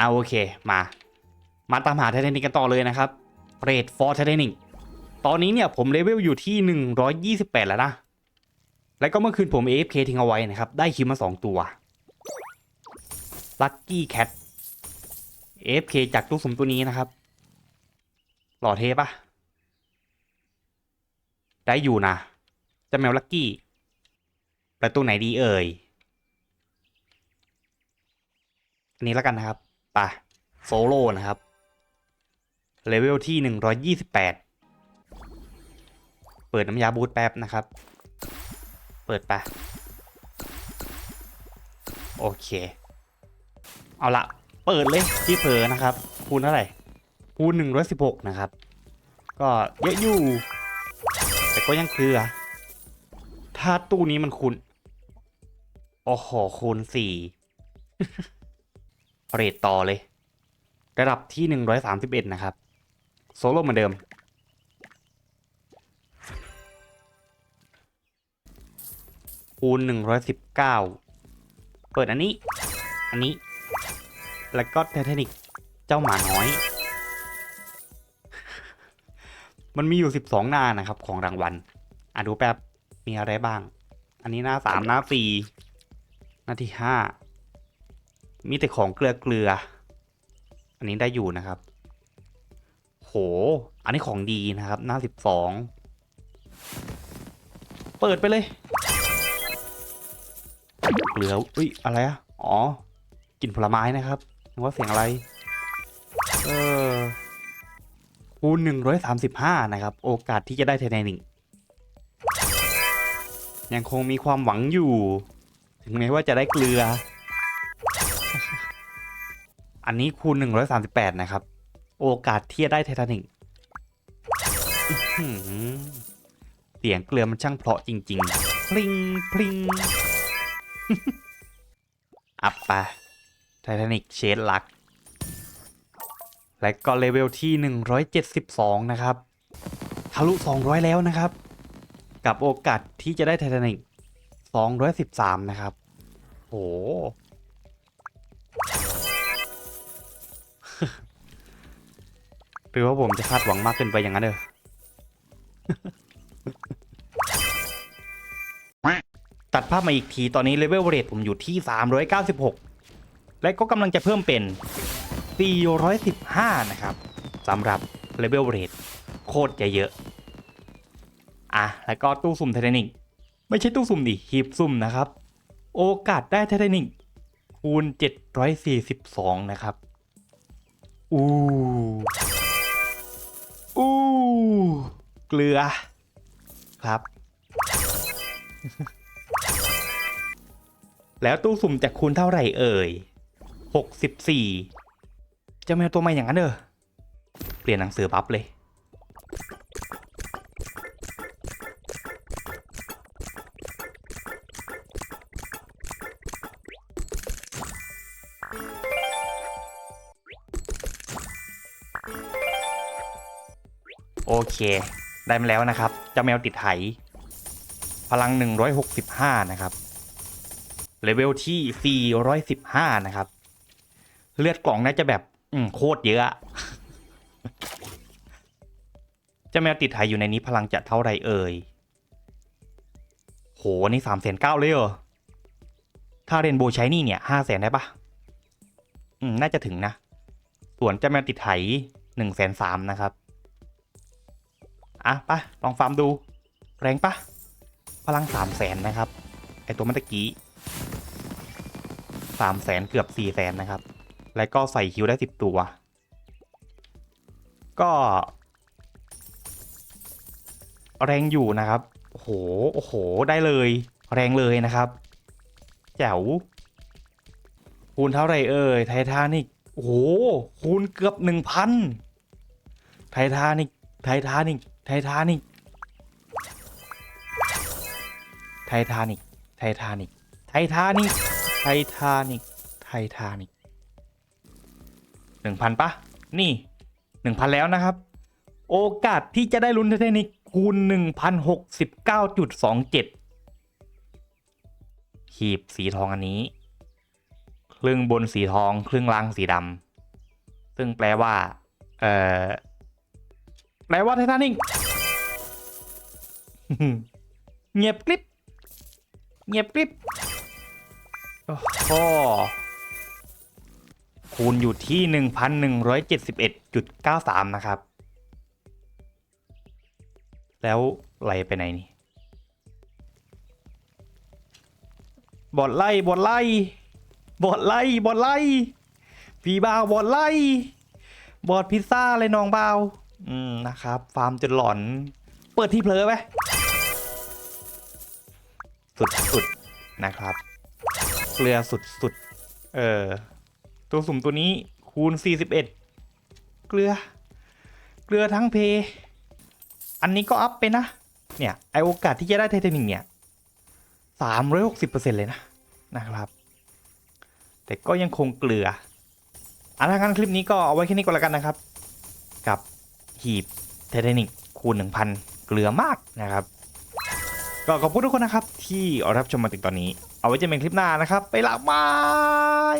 เอาโอเคมา มาตามหาไททานิกกันต่อเลยนะครับเรดฟอร์ไททานิกตอนนี้เนี่ยผมเลเวลอยู่ที่ 128 แล้วนะ แล้วก็เมื่อคืนผม AFK ทิ้งเอาไว้นะครับ ได้คิวมา 2 ตัว Lucky Cat AFK จากตู้สมตัวนี้นะครับ หล่อเทปะได้อยู่นะจะแมวลักกี้ประตูไหนดีเอ่ยอันนี้แล้วกันนะครับ ไปโซโล่นะครับ เลเวลที่หนึ่งร้อยี่สิบแปดเปิดน้ำยาบูทแป๊บนะครับ เปิดไปโอเค เอาละเปิดเลยที่เผลอนะครับ คูณเท่าไหร่ คูณหนึ่งร้อยสิบหกนะครับ ก็เยอะอยู่ แต่ก็ยังเคลือ ถ้าตู้นี้มันคูณโอ้โหคูณสี่ เรทต่อเลย ระดับที่ 131 นะครับ โซโล่เหมือนเดิม คูณ 119 เปิดอันนี้ อันนี้ แล้วก็ไททานิกเจ้าหมาน้อย มันมีอยู่ 12 หน้านะครับ ของรางวัล อะดูแป๊บ มีอะไรบ้าง อันนี้หน้า 3 หน้า 4 หน้าที่ 5 มีแต่ของเกลือเกลือ อันนี้ได้อยู่นะครับ โห อันนี้ของดีนะครับ หน้า12เปิดไปเลย เกลืออุ้ย อะไรอะอ๋อกลิ่นผลไม้นะครับนึกว่าเสียงอะไร เออคูณหนึ่งร้อยสามสิบห้านะครับ โอกาสที่จะได้ไทเทนิกยังคงมีความหวังอยู่ ถึงแม้ว่าจะได้เกลือ อันนี้คูณหนึ่งร้อยสามสิบแปดนะครับ โอกาสที่จะได้ไททานิกเสียงเกลือมันช่างเพาะจริง ๆ พลิงพลิงอัพไปไททานิกเชดลัก และก็เลเวลที่ 172 นะครับ ทะลุ 200 แล้วนะครับ กับโอกาสที่จะได้ไททานิก213 นะครับ โห หรือว่าผมจะคาดหวังมากเกินไปอย่างนั้นเด้อตัดภาพมาอีกทีตอนนี้เลเวลเรทผมอยู่ที่ 396 และก็กำลังจะเพิ่มเป็น 415 นะครับสำหรับเลเวลเรทโคตรจะเยอะ อะ แล้วก็ตู้สุ่มไทเทนิกไม่ใช่ตู้สุ่มดิหีบสุ่มนะครับ โอกาสได้ไทเทนิกคูณ 742 นะครับ อู้ อู้เกลือครับ แล้วตู้สุ่มจะคูณเท่าไหร่เอ่ย64จะแมวตัวใหม่อย่างนั้นเออเปลี่ยนหนังสือบัฟเลย โอเค ได้มาแล้วนะครับเจ้าแมวติดไหพลัง 165 นะครับเลเวลที่ 415 นะครับ เลือดกล่องน่าจะแบบอืโคตรเยอะเจ้าแมวติดไหอยู่ในนี้พลังจะเท่าไรเอ่ย โห นี่สามแสนเก้าเลยเหรอ ถ้าเรนโบใช้นี่เนี่ยห้าแสนได้ปะอืม น่าจะถึงนะ ส่วนเจ้าแมวติดไหหนึ่งแสนสามนะครับ อะไปลองฟาร์มดู แรงปะพลังสามแสนนะครับ ไอตัวเมื่อตะกี้สามแสนเกือบสี่แสนนะครับ แล้วก็ใส่คิวได้สิบตัว ก็ แรงอยู่นะครับโอ้โหโอ้โห ได้เลย แรงเลยนะครับ แจ๋วคูณเท่าไหรเอ่ยไททานิกโอ้โหคูณเกือบหนึ่งพันไททานิกไททานิก ไททานิกไททานิกไททานิกไททานิกไททานิกไททานิกหนึ่งพันปะนี่หนึ่งพันแล้วนะครับ โอกาสที่จะได้ลุ้นไททานิกคูณหนึ่งพันหกสิบเก้าจุดสองเจ็ดหีบสีทองอันนี้ ครึ่งบนสีทอง ครึ่งล่างสีดำซึ่งแปลว่า เอ่อ แปลว่าไททานิกเงียบกริบเงียบกริบโอ้โหคูณอยู่ที่หนึ่งพันหนึ่งร้อยเจ็ดสิบเอ็ดจุดเก้าสามนะครับ แล้วไหลไปไหนนี่ บอดไล่ บอดไล่ บอดไล่ บอดไล่พีบาวบอดไล่ บอดพิซซ่าเลยน้องบาว อืมนะครับ ฟาร์มจนหลอน เปิดที่เพลอไหมสุดๆนะครับ เกลือสุดๆเออตัวสุ่มตัวนี้คูณ 41 เกลือ เกลือทั้งเพ อันนี้ก็อัพไปนะ เนี่ยไอโอกาสที่จะได้ไทเทนิกเนี่ย360%เลยนะนะครับ แต่ก็ยังคงเกลืออันทางการคลิปนี้ก็เอาไว้แค่นี้ก็แล้วกันนะครับ กับ หีบเทเทนิกคูณ 1,000 เกลือมากนะครับ ก็ขอบคุณทุกคนนะครับ ที่รับชมมาถึงตอนนี้ เอาไว้เจอกันคลิปหน้านะครับ ไปละบาย